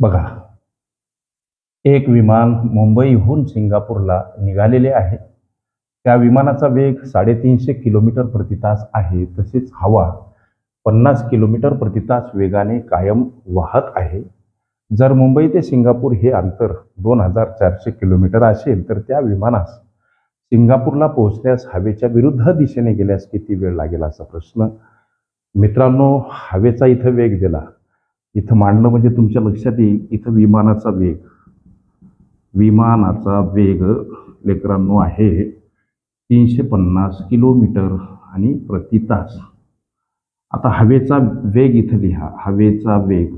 बघा. एक विमान मुंबईहून सिंगापूरला निघालेले आहे. त्या विमानाचा वेग साडेतीनशे किलोमीटर प्रतितास आहे. तसेच हवा पन्नास किलोमीटर प्रतितास वेगाने कायम वाहत आहे. जर मुंबई ते सिंगापूर हे अंतर दोन हजार चारशे किलोमीटर असेल तर त्या विमानास सिंगापूरला पोहोचण्यास हवेच्या विरुद्ध दिशेने गेल्यास किती वेळ लागेल असा प्रश्न? मित्रांनो हवेचा इथं वेग दिला. इथं मांडलं म्हणजे तुमच्या लक्षात येईल इथं विमानाचा वेग. विमानाचा वेग लेकरांनो आहे तीनशे पन्नास किलोमीटर आणि प्रति तास. आता हवेचा वेग इथं लिहा. हवेचा वेग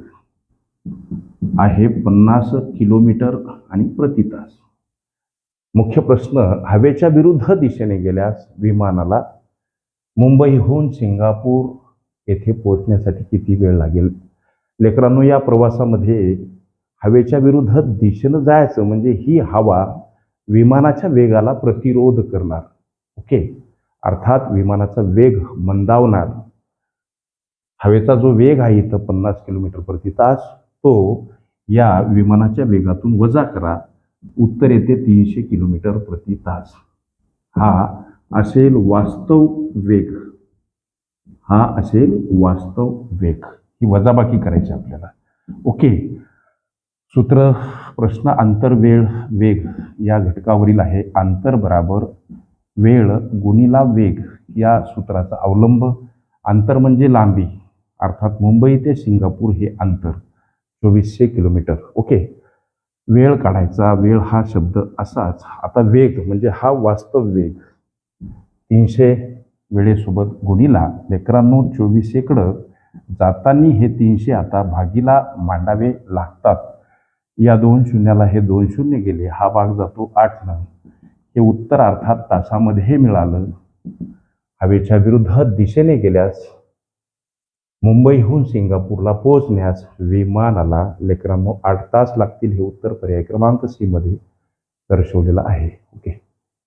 आहे पन्नास किलोमीटर आणि प्रति तास. मुख्य प्रश्न हवेच्या विरुद्ध दिशेने गेल्यास विमानाला मुंबईहून सिंगापूर येथे पोहोचण्यासाठी किती वेळ लागेल? लेकरांनो या प्रवासामध्ये हवेच्या विरुद्ध दिशेनं जायचं म्हणजे ही हवा विमानाच्या वेगाला प्रतिरोध करणार ओके? अर्थात विमानाचा वेग मंदावणार. हवेचा जो वेग आहे इथं पन्नास किलोमीटर प्रति तास तो या विमानाच्या वेगातून वजा करा. उत्तर येते तीनशे किलोमीटर प्रति तास. हा असेल वास्तव वेग. हा असेल वास्तव वेग. ही वजाबाकी करायची आपल्याला. ओके. सूत्र प्रश्न आंतर वेळ वेग या घटकावरील आहे. आंतर बराबर वेळ गुणिला वेग या सूत्राचा अवलंब. अंतर म्हणजे लांबी अर्थात मुंबई ते सिंगापूर हे अंतर चोवीसशे किलोमीटर. ओके. वेळ काढायचा वेळ हा शब्द असाच. आता वेग म्हणजे हा वास्तव वेग. तीनशे वेळेसोबत गुणिला लेकरांनो चोवीसशेकडं जातानी हे तीनशे आता भागीला मांडावे लागतात. या दोन शून्याला हे दोन शून्य गेले हा भाग जातो आठ हे उत्तर अर्थात तासामध्ये हे मिळालं. हवेच्या विरुद्ध दिशेने गेल्यास मुंबईहून सिंगापूरला पोहोचण्यास विमानाला लेकरांनो आठ तास लागतील हे उत्तर पर्याय क्रमांक सी मध्ये दर्शवलेलं आहे. ओके.